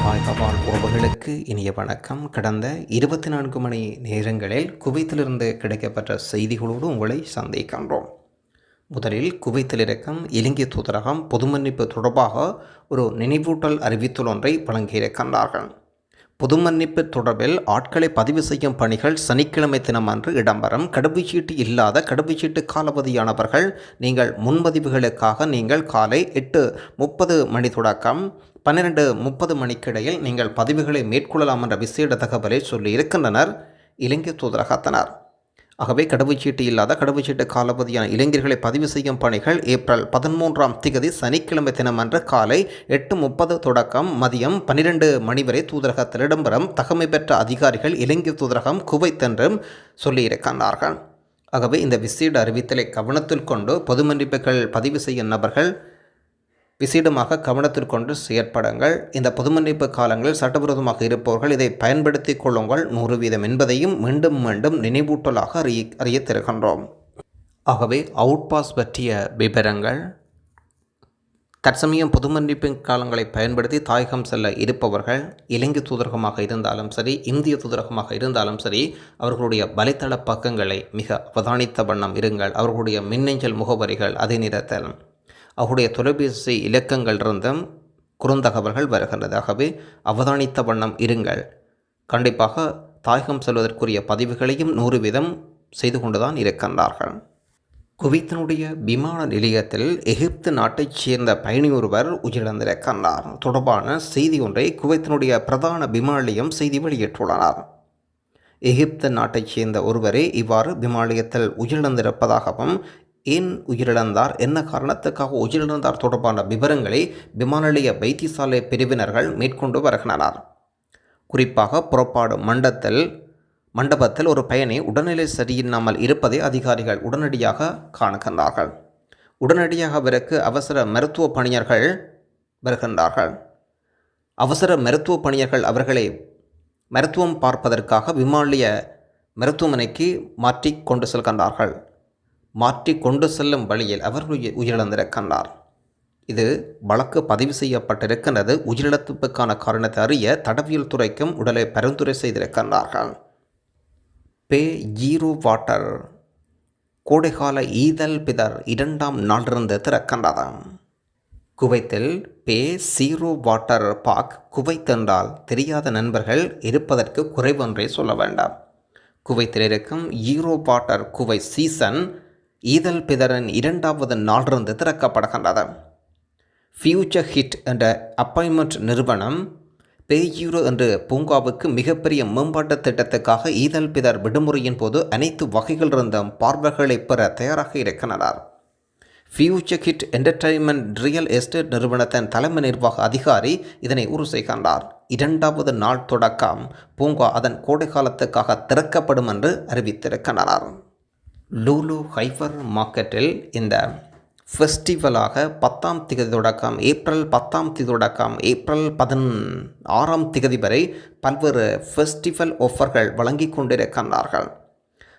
தாய்கபால் உறவுகளுக்கு இனிய வணக்கம். கடந்த இருபத்தி நான்கு மணி நேரங்களில் குவைத்திலிருந்து கிடைக்கப்பட்ட செய்திகளோடு உங்களை சந்திக்கின்றோம். முதலில் குவைத்தில் இருக்கும் இலங்கை தூதரகம் பொது மன்னிப்பு தொடர்பாக ஒரு நினைவூட்டல் அறிவித்தல் ஒன்றை வழங்கியிருக்கின்றார்கள். பொது மன்னிப்பு தொடர்பில் ஆட்களை பதிவு செய்யும் பணிகள் சனிக்கிழமை தினம் அன்று இடம்பெறும். கடவுச்சீட்டு இல்லாத கடவுச்சீட்டு காலாவதியானவர்கள் நீங்கள் முன்பதிவுகளுக்காக நீங்கள் காலை எட்டு முப்பது மணி தொடக்கம் பன்னிரெண்டு முப்பது மணிக்கிடையில் நீங்கள் பதிவுகளை மேற்கொள்ளலாம் என்ற விசேட தகவலை சொல்லி இருக்கின்றனர் இலங்கை தூதரகத்தினர். ஆகவே கடவுச்சீட்டு இல்லாத கடவுச்சீட்டு காலபதியான இளைஞர்களை பதிவு செய்யும் பணிகள் ஏப்ரல் பதிமூன்றாம் திகதி சனிக்கிழமை தினமன்று காலை எட்டு முப்பது தொடக்கம் மதியம் பன்னிரெண்டு மணி வரை தூதரகத்தில் இடம்பெறும். தகமை பெற்ற அதிகாரிகள் இலங்கை தூதரகம் குவைத் என்றும் சொல்லியிருக்கின்றார்கள். ஆகவே இந்த விசேட அறிவித்தலை கவனத்தில் கொண்டு பொதுமன்றிப்புகள் பதிவு செய்யும் நபர்கள் விசேடமாக கவனத்திற்கொண்டு செயற்படுங்கள். இந்த புதுமன்னிப்பு காலங்களில் சட்டவிரோதமாக இருப்பவர்கள் இதை பயன்படுத்தி கொள்ளுங்கள். நூறு வீதம் என்பதையும் மீண்டும் மீண்டும் நினைவூட்டலாக அறிய அறிய தருகின்றோம் ஆகவே அவுட் பாஸ் பற்றிய விவரங்கள் தற்சமயம் பொதுமன்னிப்பு காலங்களை பயன்படுத்தி தாயகம் செல்ல இருப்பவர்கள் இலங்கை தூதரகமாக இருந்தாலும் சரி இந்திய தூதரகமாக இருந்தாலும் சரி அவர்களுடைய வலைத்தள பக்கங்களை மிக அவதானித்த வண்ணம் இருங்கள். அவர்களுடைய மின்னஞ்சல் முகவரிகள் அதே நேரத்தில் அவருடைய தொலைபேசி இலக்கங்களிலிருந்தும் குறுந்தகவல்கள் வருகின்றது. ஆகவே அவதானித்த வண்ணம் இருங்கள். கண்டிப்பாக தாயகம் செல்வதற்குரிய பதிவுகளையும் நூறு வீதம் செய்து கொண்டுதான் இருக்கின்றார்கள். குவைத்தினுடைய விமான நிலையத்தில் எகிப்து நாட்டைச் சேர்ந்த பயணி ஒருவர் உயிரிழந்திருக்கின்றார். தொடர்பான செய்தி ஒன்றை குவைத்தினுடைய பிரதான விமான நிலையம் செய்தி வெளியிட்டுள்ளனர். எகிப்து நாட்டைச் சேர்ந்த ஒருவரே இவ்வாறு விமானத்தில் உயிரிழந்திருப்பதாகவும் ஏன் உயிரிழந்தார்? என்ன காரணத்துக்காக உயிரிழந்தார்? தொடர்பான விவரங்களை விமான நிலைய வைத்தியசாலை பிரிவினர்கள் மேற்கொண்டு வருகின்றனர். குறிப்பாக புறப்பாடு மண்டத்தில் மண்டபத்தில் ஒரு பயணி உடல்நிலை சரியில்லாமல் இருப்பதை அதிகாரிகள் உடனடியாக காணுகின்றார்கள். உடனடியாக அவருக்கு அவசர மருத்துவ பணியர்கள் வருகின்றார்கள். அவசர மருத்துவ பணியர்கள் அவர்களை மருத்துவம் பார்ப்பதற்காக விமானிய மருத்துவமனைக்கு மாற்றி கொண்டு செல்கின்றார்கள். மாற்றி கொண்டு செல்லும் வழியில் அவர் உயிர் உயிரிழந்திருக்கின்றார் இது வழக்கு பதிவு செய்யப்பட்டிருக்கின்றது. உயிரிழப்புக்கான காரணத்தை அறிய தடவியல் துறைக்கும் உடலை பரிந்துரை செய்திருக்கின்றார்கள். Bay zero water. கோடைகால ஈதல் பிதர் இரண்டாம் நாளிலிருந்து திறக்கின்றது. குவைத்தில் bay zero water park Kuwait என்றால் தெரியாத நண்பர்கள் இருப்பதற்கு குறைவொன்றே சொல்ல வேண்டாம். குவைத்தில் இருக்கும் ஈரோ வாட்டர் குவை சீசன் ஈதல் பிதரன் இரண்டாவது நாளிலிருந்து திறக்கப்படுகின்றது. ஃபியூச்சர் ஹிட் என்ற அப்பாயின்மெண்ட் நிறுவனம் பேயூரோ என்ற பூங்காவுக்கு மிகப்பெரிய மேம்பாட்டு திட்டத்துக்காக ஈதல் பிதர் விடுமுறையின் போது அனைத்து வகைகளிலிருந்தும் பார்வைகளை பெற தயாராக இருக்கின்றனர். Future hit entertainment real estate நிறுவனத்தின் தலைமை நிர்வாக அதிகாரி இதனை உறுதி செய்கின்றார். இரண்டாவது நாள் தொடக்கம். பூங்கா அதன் கோடை காலத்துக்காக திறக்கப்படும் என்று அறிவித்திருக்கின்றனர். லூலு ஹைஃபர் மார்க்கெட்டில் இந்த ஃபெஸ்டிவலாக பத்தாம் திகதி தொடக்கம் ஏப்ரல் பத்தாம் திகதி தொடக்கம் ஏப்ரல் பதின் ஆறாம் திகதி வரை பல்வேறு ஃபெஸ்டிவல் ஆஃபர்கள் வழங்கி கொண்டிருக்கின்றார்கள்.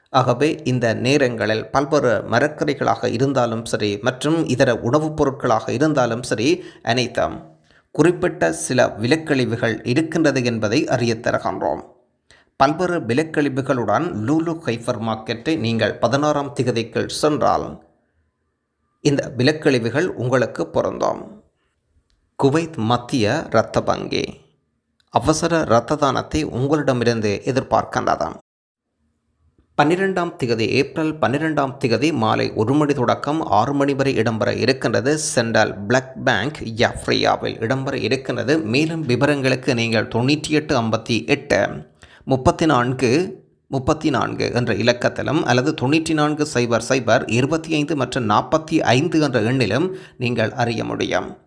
ஆகவே இந்த நேரங்களில் பல்வேறு மரக்கறிகளாக இருந்தாலும் சரி மற்றும் இதர உணவுப் பொருட்களாக இருந்தாலும் சரி அனைத்தும் குறிப்பிட்ட சில விலக்கழிவுகள் இருக்கின்றது என்பதை அறியத் தருகின்றோம். பல்வேறு விலக்கழிவுகளுடன் லூலு ஹைஃபர் மார்க்கெட்டை நீங்கள் பதினாறாம் திகதிக்குள் சென்றால் இந்த விலக்கழிவுகள் உங்களுக்கு பொருந்தும். குவைத் மத்திய இரத்த வங்கி அவசர இரத்த தானத்தை உங்களிடமிருந்து எதிர்பார்க்கின்றதாம். பன்னிரெண்டாம் திகதி ஏப்ரல் பன்னிரெண்டாம் திகதி மாலை ஒரு மணி தொடக்கம் ஆறு மணி வரை இடம்பெற இருக்கின்றது சென்ட்ரல் பிளாக் பேங்க் யாஃப்ரியாவில் இடம்பெற இருக்கின்றது. மேலும் விவரங்களுக்கு நீங்கள் தொண்ணூற்றி எட்டு ஐம்பத்தி எட்டு முப்பத்தி நான்கு முப்பத்தி நான்கு என்ற இலக்கத்திலும் அல்லது தொண்ணூற்றி நான்கு சைபர் சைபர் இருபத்தி ஐந்து மற்றும் நாற்பத்தி ஐந்து என்ற எண்ணிலும் நீங்கள் அறிய முடியும்.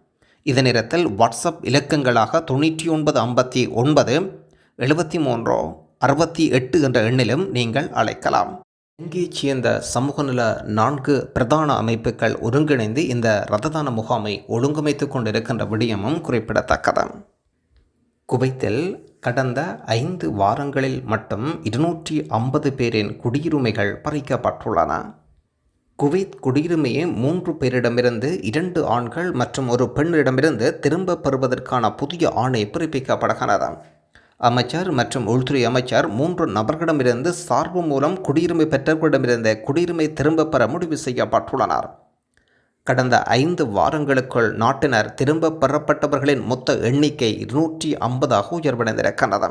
இதே நேரத்தில் வாட்ஸ்அப் இலக்கங்களாக தொண்ணூற்றி ஒன்பது ஐம்பத்தி ஒன்பது எழுபத்தி மூன்றோ அறுபத்தி எட்டு என்ற எண்ணிலும் நீங்கள் அழைக்கலாம். இலங்கையைச் சேர்ந்த சமூக நல நான்கு பிரதான அமைப்புகள் ஒருங்கிணைந்து இந்த ரத்ததான முகாமை ஒழுங்கமைத்து கொண்டிருக்கின்ற விடயமும் குறிப்பிடத்தக்கது. குவைத்தில் கடந்த ஐந்து வாரங்களில் மட்டும் இருநூற்றி ஐம்பது பேரின் குடியுரிமைகள் பறிக்கப்பட்டுள்ளன. குவைத் குடியுரிமையை மூன்று பேரிடமிருந்து இரண்டு ஆண்கள் மற்றும் ஒரு பெண்ணிடமிருந்து திரும்பப் பெறுவதற்கான புதிய ஆணை பிறப்பிக்கப்படுகிறது. அமைச்சர் மற்றும் உள்துறை அமைச்சர் மூன்று நபர்களிடமிருந்து சார்பு மூலம் குடியுரிமை பெற்றவர்களிடமிருந்து குடியுரிமை திரும்பப் பெற முடிவு செய்யப்பட்டுள்ளனர். கடந்த ஐந்து வாரங்களுக்குள் நாட்டினர் திரும்ப பெறப்பட்டவர்களின் மொத்த எண்ணிக்கை இருநூற்றி ஐம்பதாக உயர்வடைந்திருக்கின்றது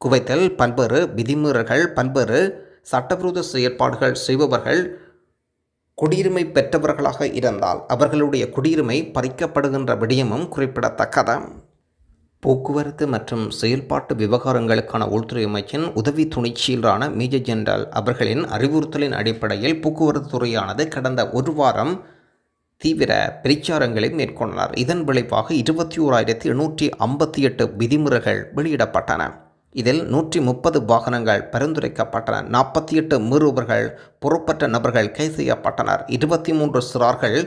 குவைத்தில் பல்வேறு விதிமீறல்கள் பல்வேறு சட்டவிரோத செயற்பாடுகள் செய்பவர்கள் குடியுரிமை பெற்றவர்களாக இருந்தால் அவர்களுடைய குடியுரிமை பறிக்கப்படுகின்ற விடயமும் குறிப்பிடத்தக்கது. போக்குவரத்து மற்றும் செயல்பாட்டு விவகாரங்களுக்கான உள்துறை அமைச்சின் உதவி துணைச்சீலரான மேஜர் ஜெனரல் அவர்களின் அறிவுறுத்தலின் அடிப்படையில் போக்குவரத்து துறையானது கடந்த ஒரு வாரம் தீவிர பிரச்சாரங்களை மேற்கொண்டனர் இதன் விளைவாக இருபத்தி ஓராயிரத்தி எண்ணூற்றி ஐம்பத்தி எட்டு விதிமுறைகள் வெளியிடப்பட்டன. இதில் நூற்றி முப்பது வாகனங்கள் பரிந்துரைக்கப்பட்டன. நாற்பத்தி எட்டு மீறுபவர்கள் பொறுப்பற்ற நபர்கள் கைது செய்யப்பட்டனர். இருபத்தி மூன்று சிறார்கள்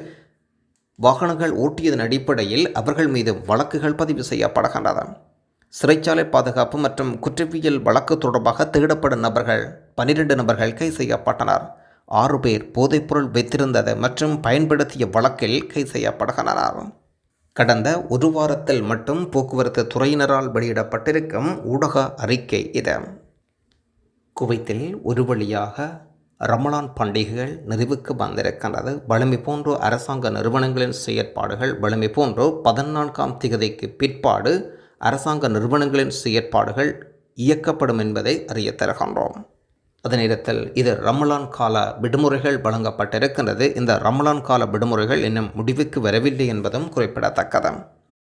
வாகனங்கள் ஓட்டியதன் அடிப்படையில் அவர்கள் மீது வழக்குகள் பதிவு செய்யப்படுகின்றன. சிறைச்சாலை பாதுகாப்பு மற்றும் குற்றவியல் வழக்கு தொடர்பாக தேடப்படும் நபர்கள் பனிரெண்டு நபர்கள் கைது செய்யப்பட்டனர். ஆறு பேர் போதைப்பொருள் வைத்திருந்தது மற்றும் பயன்படுத்திய வழக்கில் கைது செய்யப்படுகின்றனர் கடந்த ஒரு வாரத்தில் மட்டும் போக்குவரத்து துறையினரால் வெளியிடப்பட்டிருக்கும் ஊடக அறிக்கை இது. குவைத்தில் ஒரு வழியாக ரமலான் பண்டிகைகள் நிறைவுக்கு வந்திருக்கின்றது. வலிமை போன்ற அரசாங்க நிறுவனங்களின் செயற்பாடுகள் வலிமை போன்ற பதினான்காம் திகதிக்கு பிற்பாடு அரசாங்க நிறுவனங்களின் செயற்பாடுகள் இயக்கப்படும் என்பதை அறிய தருகின்றோம். அதே நேரத்தில் இது ரமலான் கால விடுமுறைகள் வழங்கப்பட்டிருக்கின்றது. இந்த ரமலான் கால விடுமுறைகள் இன்னும் முடிவுக்கு வரவில்லை என்பதும் குறிப்பிடத்தக்கது.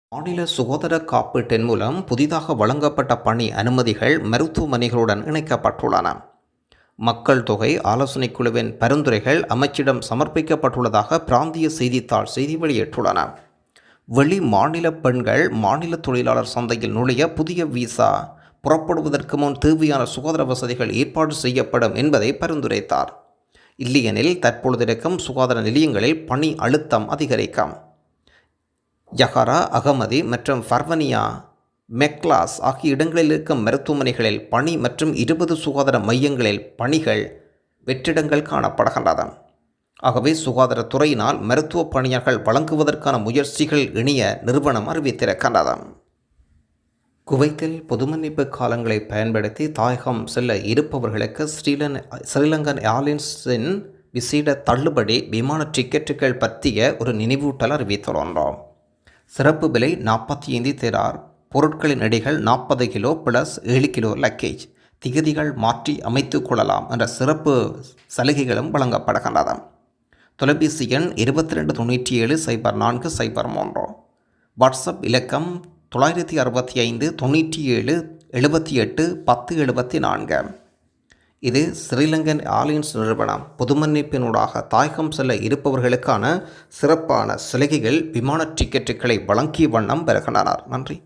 மாநில சுகாதார காப்பீட்டின் மூலம் புதிதாக வழங்கப்பட்ட பணி அனுமதிகள் மருத்துவமனைகளுடன் இணைக்கப்பட்டுள்ளன. மக்கள் தொகை ஆலோசனை குழுவின் பரிந்துரைகள் அமைச்சிடம் சமர்ப்பிக்கப்பட்டுள்ளதாக பிராந்திய செய்தித்தாள் செய்தி வெளியிட்டுள்ளன. வெளி மாநில பெண்கள் மாநில தொழிலாளர் சந்தையில் நுழைய புதிய விசா புறப்படுவதற்கு முன் தேவையான சுகாதார வசதிகள் ஏற்பாடு செய்யப்படும் என்பதை பரிந்துரைத்தார். இல்லையெனில் தற்பொழுதிருக்கும் சுகாதார நிலையங்களில் பணி அழுத்தம் அதிகரிக்கும். யஹாரா அகமதி மற்றும் ஃபர்வனியா மெக்லாஸ் ஆகிய இடங்களில் இருக்கும் மருத்துவமனைகளில் பணி மற்றும் இருபது சுகாதார மையங்களில் பணிகள் வெற்றிடங்கள் காணப்படுகின்றன. ஆகவே சுகாதாரத்துறையினால் மருத்துவ பணியாளர்கள் வழங்குவதற்கான முயற்சிகள் இணைய நிறுவனம் அறிவித்திருக்கின்றது. குவைத்தில் பொதுமன்னிப்பு காலங்களை பயன்படுத்தி தாயகம் செல்ல இருப்பவர்களுக்கு ஸ்ரீலன் ஸ்ரீலங்கன் ஏர்லைன்ஸின் விசேட தள்ளுபடி விமான டிக்கெட்டுகள் பற்றிய ஒரு நினைவூட்டல் அறிவித்துள்ளோம் சிறப்பு விலை நாற்பத்தி ஐந்து திரார் பொருட்களின் எடைகள் நாற்பது கிலோ ப்ளஸ் ஏழு கிலோ லக்கேஜ் திகதிகள் மாற்றி அமைத்து கொள்ளலாம் என்ற சிறப்பு சலுகைகளும் வழங்கப்படுகின்றன. தொலைபேசி எண் இருபத்தி ரெண்டு தொண்ணூற்றி ஏழு சைபர் நான்கு சைபர் மூன்று. வாட்ஸ்அப் இலக்கம் தொள்ளாயிரத்தி அறுபத்தி ஐந்து தொண்ணூற்றி ஏழு எழுபத்தி எட்டு பத்து எழுபத்தி நான்கு. இது ஸ்ரீலங்கன் ஆலியன்ஸ் நிறுவனம். பொதுமன்னிப்பினூடாக தாயகம் செல்ல இருப்பவர்களுக்கான சிறப்பான சலுகைகள் விமான டிக்கெட்டுகளை வழங்கிய வண்ணம் பெறுகின்றனர் நன்றி.